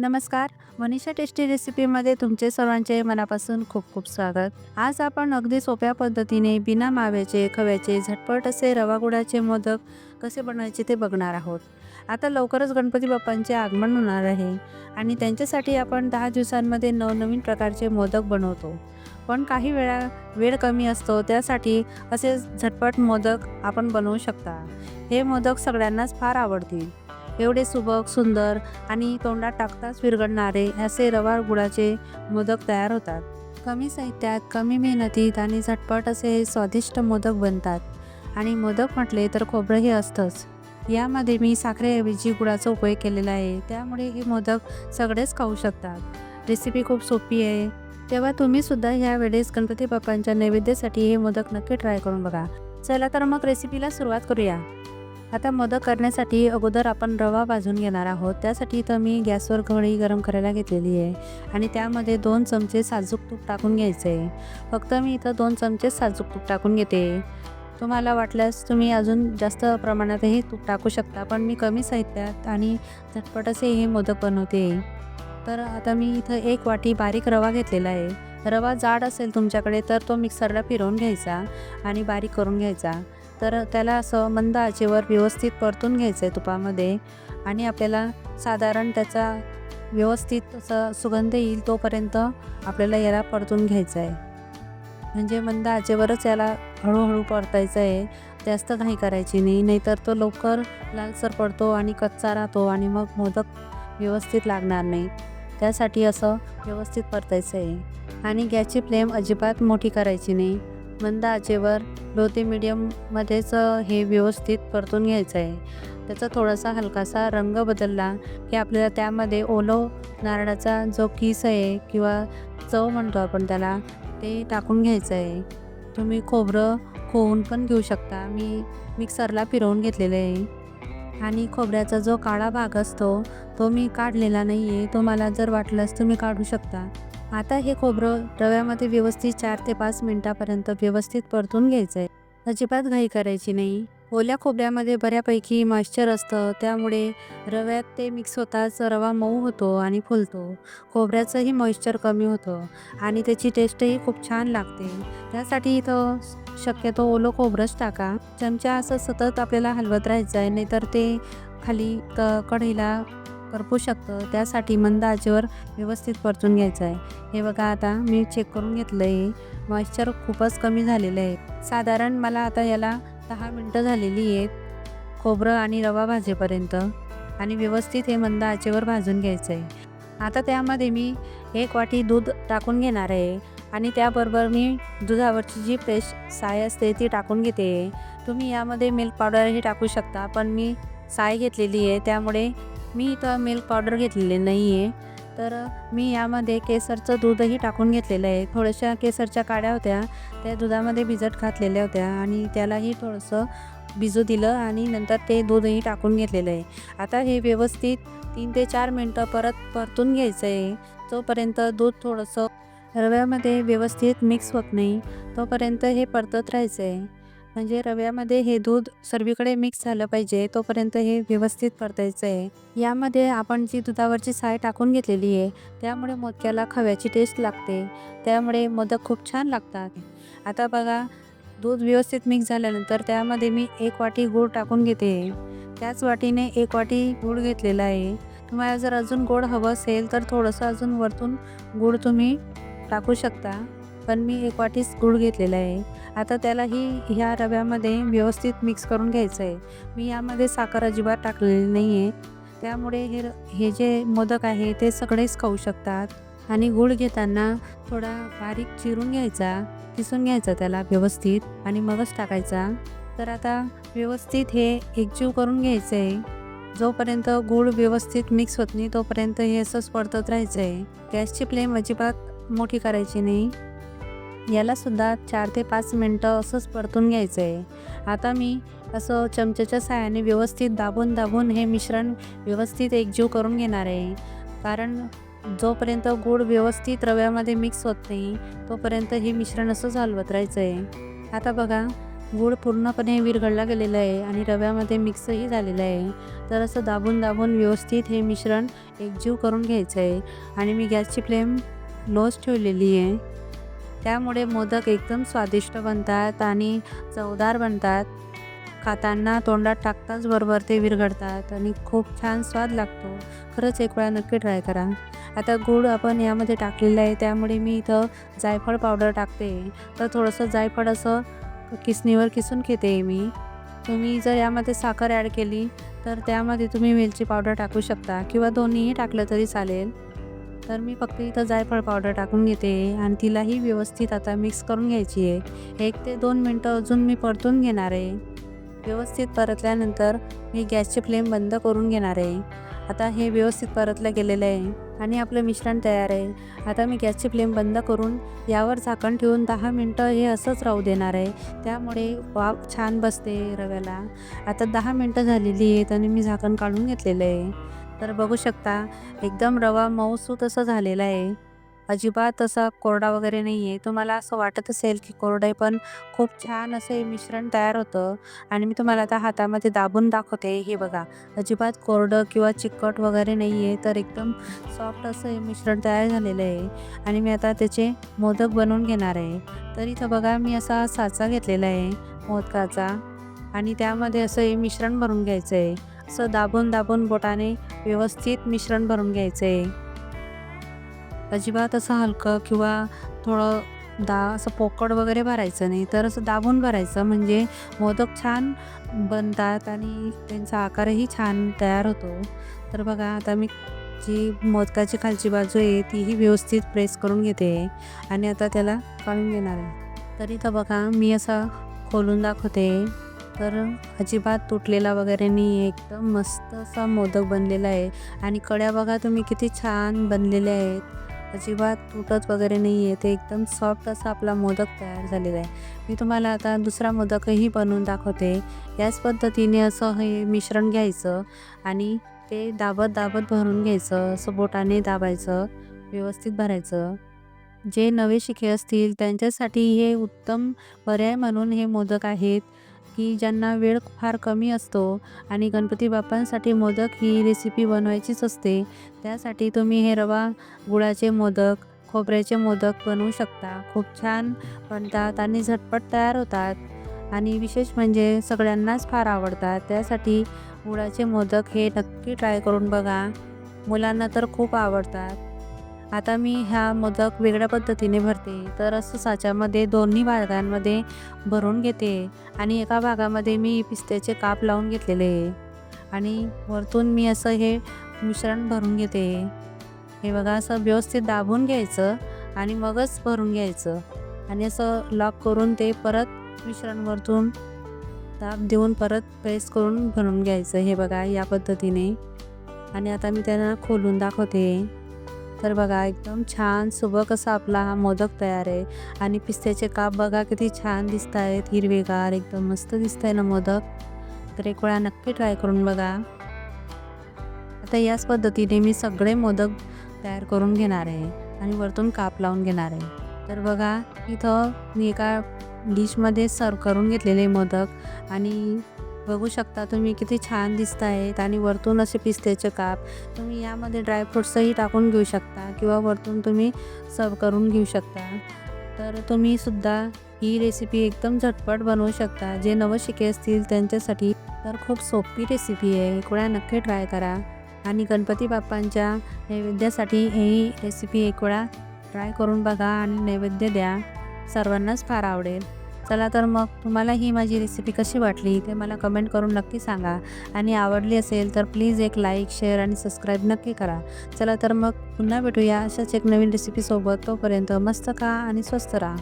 नमस्कार मनीषा टेस्टी रेसिपीमध्ये तुमचे सर्वांचे मनापासून खूप खूप स्वागत. आज आपण अगदी सोप्या पद्धतीने बिना माव्याचे खव्याचे झटपट असे रवा गुळाचे मोदक कसे बनवायचे ते बघणार आहोत. आता लवकरच गणपती बाप्पांचे आगमन होणार आहे आणि त्यांच्यासाठी आपण दहा दिवसांमध्ये नवनवीन प्रकारचे मोदक बनवतो. पण काही वेळा वेळ कमी असतो त्यासाठी असे झटपट मोदक आपण बनवू शकता. हे मोदक सगळ्यांनाच फार आवडतील. एवढे सुबक सुंदर आणि तोंडात टाकताच विरघळणारे असे रवा गुळाचे मोदक तयार होतात. कमी साहित्यात कमी मेहनतीत आणि झटपट असे हे स्वादिष्ट मोदक बनतात. आणि मोदक म्हटले तर खोबरं हे असतंच. यामध्ये मी साखरेऐवजी गुळाचा उपयोग केलेला आहे. त्यामुळे हे मोदक सगळेच खाऊ शकतात. रेसिपी खूप सोपी आहे. तेव्हा तुम्ही सुद्धा ह्या वेळेस गणपती बाप्पांच्या नैवेद्यासाठी हे मोदक नक्की ट्राय करून बघा. चला तर मग रेसिपीला सुरुवात करूया. आता मोदक करण्यासाठी अगोदर आपण रवा भाजून घेणार आहोत. त्यासाठी इथं मी गॅसवर घडी गरम करायला घेतलेली आहे. आणि त्यामध्ये दोन चमचे साजूक तूप टाकून घ्यायचं आहे फक्त मी इथं दोन चमचे साजूक तूप टाकून घेते. तुम्हाला वाटल्यास तुम्ही अजून जास्त प्रमाणातही तूप टाकू शकता पण मी कमी साहित्यात आणि झटपट असे हे मोदक बनवते. तर आता मी इथं एक वाटी बारीक रवा घेतलेला आहे. रवा जाड असेल तुमच्याकडे तर तो मिक्सरला फिरवून घ्यायचा आणि बारीक करून घ्यायचा. तर त्याला असं मंद आचेवर व्यवस्थित परतून घ्यायचं आहे तुपामध्ये आणि आपल्याला साधारण त्याचा व्यवस्थित असं सुगंध येईल तोपर्यंत आपल्याला याला परतून घ्यायचं आहे म्हणजे मंद आचेवरच याला हळूहळू परतायचं आहे जास्त घाई करायची नाही नाहीतर तो लवकर लालसर पडतो आणि कच्चा राहतो आणि मग मोदक व्यवस्थित लागणार नाही. त्यासाठी असं व्यवस्थित परतायचं आहे आणि गॅसची फ्लेम अजिबात मोठी करायची नाही. मंद आचेवर लो ते मिडियममध्येच हे व्यवस्थित परतून घ्यायचं आहे त्याचा थोडासा हलकासा रंग बदलला की आपल्याला त्यामध्ये ओलो नारळाचा जो किस आहे किंवा चव म्हणतो आपण त्याला ते टाकून घ्यायचं आहे तुम्ही खोबरं खोवून पण घेऊ शकता. मी मिक्सरला फिरवून घेतलेलं आहे. आणि खोबऱ्याचा जो काळा भाग असतो तो मी काढलेला नाही आहे तो मला जर वाटलंच तुम्ही काढू शकता. आता हे खोबरं रव्यामध्ये व्यवस्थित चार ते पाच मिनटापर्यंत व्यवस्थित परतून घ्यायचं आहे अजिबात घाई करायची नाही. ओल्या खोबऱ्यामध्ये बऱ्यापैकी मॉइश्चर असतं त्यामुळे रव्यात ते मिक्स होताच रवा मऊ होतो आणि फुलतो. खोबऱ्याचंही मॉइश्चर कमी होतं आणि त्याची टेस्टही खूप छान लागते. त्यासाठी इथं शक्यतो ओलं खोबरंच टाका. चमचा असं सतत आपल्याला हलवत राहायचं आहे नाहीतर ते खाली क कढईला करपू शकतं. त्यासाठी मंद आचेवर व्यवस्थित परतून घ्यायचं आहे. हे बघा आता मी चेक करून घेतलं आहे मॉइश्चर खूपच कमी झालेलं आहे. साधारण मला आता याला दहा मिनटं झालेली आहेत. खोबरं आणि रवा भाजेपर्यंत. आणि व्यवस्थित हे मंद आचेवर भाजून घ्यायचं आहे. आता त्यामध्ये मी एक वाटी दूध टाकून घेणार आहे. आणि त्याबरोबर मी दुधावरची जी फ्रेश साय असते ती टाकून घेते. तुम्ही यामध्ये मिल्क पावडरही टाकू शकता. पण मी साय घेतलेली आहे. त्यामुळे मी इथं मिल्क पावडर घेतलेली नाही आहे तर मी यामध्ये केसरचं दूधही टाकून घेतलेलं आहे. थोड्याशा केसरच्या काड्या होत्या. त्या दुधामध्ये भिजत घातलेल्या होत्या आणि त्यालाही थोडंसं भिजू दिलं आणि नंतर ते दूधही टाकून घेतलेलं आहे. आता हे व्यवस्थित तीन ते चार मिनटं परत परतून घ्यायचं आहे तोपर्यंत दूध थोडंसं रव्यामध्ये व्यवस्थित मिक्स होत नाही तोपर्यंत हे परतत राहायचं आहे म्हणजे रव्यामध्ये हे दूध सर्वीकडे मिक्स झालं पाहिजे तोपर्यंत हे व्यवस्थित परतायचं आहे यामध्ये आपण जी दुधावरची साय टाकून घेतलेली आहे त्यामुळे मोदक्याला खव्याची टेस्ट लागते. त्यामुळे मोदक खूप छान लागतात. आता बघा दूध व्यवस्थित मिक्स झाल्यानंतर त्यामध्ये मी एक वाटी गूळ टाकून घेते. त्याच वाटीने एक वाटी गूळ घेतलेला आहे. तुम्हाला जर अजून गोड हवं असेल तर थोडंसं अजून वरतून गूळ तुम्ही टाकू शकता. पण मी एक वाटीच गूळ घेतलेला आहे. आता त्याला ही ह्या रव्यामध्ये व्यवस्थित मिक्स करून घ्यायचं आहे मी यामध्ये साखर अजिबात टाकलेली नाही आहे त्यामुळे हे हे जे मोदक आहे ते सगळेच खाऊ शकतात. आणि गूळ घेताना थोडा बारीक चिरून घ्यायचा किसून घ्यायचा त्याला व्यवस्थित आणि मगच टाकायचा. तर आता व्यवस्थित हे एकजीव करून घ्यायचं आहे जोपर्यंत गूळ व्यवस्थित मिक्स होत नाही तोपर्यंत हे असंच परतत राहायचं आहे गॅसची फ्लेम अजिबात मोठी करायची नाही. यालासुद्धा चार ते पाच मिनटं असंच परतून घ्यायचं आहे आता मी असं चमच्याच्या साहाय्याने व्यवस्थित दाबून दाबून हे मिश्रण व्यवस्थित एकजीव करून घेणार आहे. कारण जोपर्यंत गूळ व्यवस्थित रव्यामध्ये मिक्स होत नाही तोपर्यंत हे मिश्रण असंच हलवत राहायचं आहे आता बघा गूळ पूर्णपणे विरघळला गेलेला आहे आणि रव्यामध्ये मिक्सही झालेलं आहे. तर असं दाबून दाबून व्यवस्थित हे मिश्रण एकजीव करून घ्यायचं आहे आणि मी गॅसची फ्लेम लोच ठेवलेली आहे. त्यामुळे मोदक एकदम स्वादिष्ट बनतात आणि चवदार बनतात. खाताना तोंडात टाकताच बरोबर ते विरघळतात आणि खूप छान स्वाद लागतो. खरंच एक वेळा नक्की ट्राय करा. आता गूळ आपण यामध्ये टाकलेलं आहे त्यामुळे मी इथं जायफळ पावडर टाकते. तर थोडंसं जायफळ असं किसणीवर किसून घेते मी. तुम्ही जर यामध्ये साखर ॲड केली तर त्यामध्ये तुम्ही वेलची पावडर टाकू शकता किंवा दोन्हीही टाकलं तरी चालेल. तर मी फक्त इथं जायफळ पावडर टाकून घेते आणि तिलाही व्यवस्थित आता मिक्स करून घ्यायची आहे. एक ते दोन मिनटं अजून मी परतून घेणार आहे. व्यवस्थित परतल्यानंतर मी गॅसची फ्लेम बंद करून घेणार आहे. आता हे व्यवस्थित परतलं गेलेलं आहे आणि आपलं मिश्रण तयार आहे. आता मी गॅसची फ्लेम बंद करून यावर झाकण ठेवून दहा मिनटं हे असंच राहू देणार आहे. त्यामुळे वाफ छान बसते रव्याला. आता दहा मिनटं झालेली आहेत आणि मी झाकण काढून घेतलेलं आहे. तर बघू शकता एकदम रवा मऊसूत असं झालेला आहे. अजिबात असा कोरडा वगैरे नाही आहे तुम्हाला असं वाटत असेल की कोरडे पण खूप छान असं हे मिश्रण तयार होतं आणि मी तुम्हाला आता हातामध्ये दाबून दाखवते. हे बघा अजिबात कोरडं किंवा चिकट वगैरे नाही आहे तर एकदम सॉफ्ट असं हे मिश्रण तयार झालेलं आहे आणि मी आता त्याचे मोदक बनवून घेणार आहे. तर इथं बघा मी असा साचा घेतलेला आहे मोदकाचा आणि त्यामध्ये असं हे मिश्रण भरून घ्यायचं आहे असं दाबून दाबून बोटाने व्यवस्थित मिश्रण भरून घ्यायचं. आहे अजिबात असं हलकं किंवा थोडं दा असं पोकळ वगैरे भरायचं नाही तर असं दाबून भरायचं. म्हणजे मोदक छान बनतात आणि त्यांचा आकारही छान तयार होतो. तर बघा आता मी जी मोदकाची खालची बाजू आहे तीही व्यवस्थित प्रेस करून घेते आणि आता त्याला काढून घेणार आहे. तर इथं बघा मी असं खोलून दाखवते. तर अजिबात तुटलेला वगैरे नाही आहे एकदम मस्त असा मोदक बनलेला आहे. आणि कड्या बघा तुम्ही किती छान बनलेल्या आहेत. अजिबात तुटत वगैरे नाही आहे ते एकदम सॉफ्ट असा आपला मोदक तयार झालेला आहे. मी तुम्हाला आता दुसरा मोदकही बनवून दाखवते. याच पद्धतीने असं हे मिश्रण घ्यायचं आणि ते दाबत दाबत भरून घ्यायचं. असं बोटाने दाबायचं. व्यवस्थित भरायचं. जे नवे शिके असतील त्यांच्यासाठी हे उत्तम पर्याय म्हणून हे मोदक आहेत. की ज्यांना वेळ फार कमी असतो आणि गणपती बाप्पांसाठी मोदक ही रेसिपी बनवायचीच असते त्यासाठी तुम्ही हे रवा गुळाचे मोदक खोबऱ्याचे मोदक बनवू शकता. खूप छान बनतात आणि झटपट तयार होतात. आणि विशेष म्हणजे सगळ्यांनाच फार आवडतात. त्यासाठी गुळाचे मोदक हे नक्की ट्राय करून बघा. मुलांना तर खूप आवडतात. आता मी ह्या मोदक वेगळ्या पद्धतीने भरते. तर असं साच्यामध्ये दोन्ही भागांमध्ये भरून घेते आणि एका भागामध्ये मी पिस्त्याचे काप लावून घेतलेले आणि वरतून मी असं हे मिश्रण भरून घेते. हे बघा असं व्यवस्थित दाबून घ्यायचं आणि मगच भरून घ्यायचं आणि असं लॉक करून ते परत मिश्रण वरतून दाब देऊन परत प्रेस करून भरून घ्यायचं. हे बघा या पद्धतीने. आणि आता मी त्यांना खोलून दाखवते. तर बघा एकदम छान सुबक असा आपला हा मोदक तयार आहे. आणि पिस्त्याचे काप बघा किती छान दिसत आहेत हिरवेगार एकदम मस्त दिसत आहे ना मोदक. तर एक वेळा नक्की ट्राय करून बघा. आता याच पद्धतीने मी सगळे मोदक तयार करून घेणार आहे आणि वरतून काप लावून घेणार आहे. तर बघा इथं मी एका डिशमध्ये सर्व करून घेतलेले मोदक आणि बघू शकता तुम्ही किती छान दिसत आहेत आणि वरतून असे पिस्त्याचे काप. तुम्ही यामध्ये ड्रायफ्रूट्सही टाकून घेऊ शकता किंवा वरतून तुम्ही सर्व करून घेऊ शकता. तर तुम्ही सुद्धा ही रेसिपी एकदम झटपट बनवू शकता. जे नवशिके असतील त्यांच्यासाठी तर खूप सोपी रेसिपी आहे. एकवेळा नक्की ट्राय करा. आणि गणपती बाप्पांच्या नैवेद्यासाठी ही रेसिपी एक वेळा ट्राय करून बघा आणि नैवेद्य द्या. सर्वांनाच फार आवडेल. चला तर मग तुम्हाला ही माझी रेसिपी कशी वाटली ते मला कमेंट करून नक्की सांगा. आणि आवडली असेल तर प्लीज एक लाईक शेअर आणि सबस्क्राईब नक्की करा. चला तर मग पुन्हा भेटूया अशाच एक नवीन रेसिपीसोबत तोपर्यंत मस्त खा आणि स्वस्त राहा.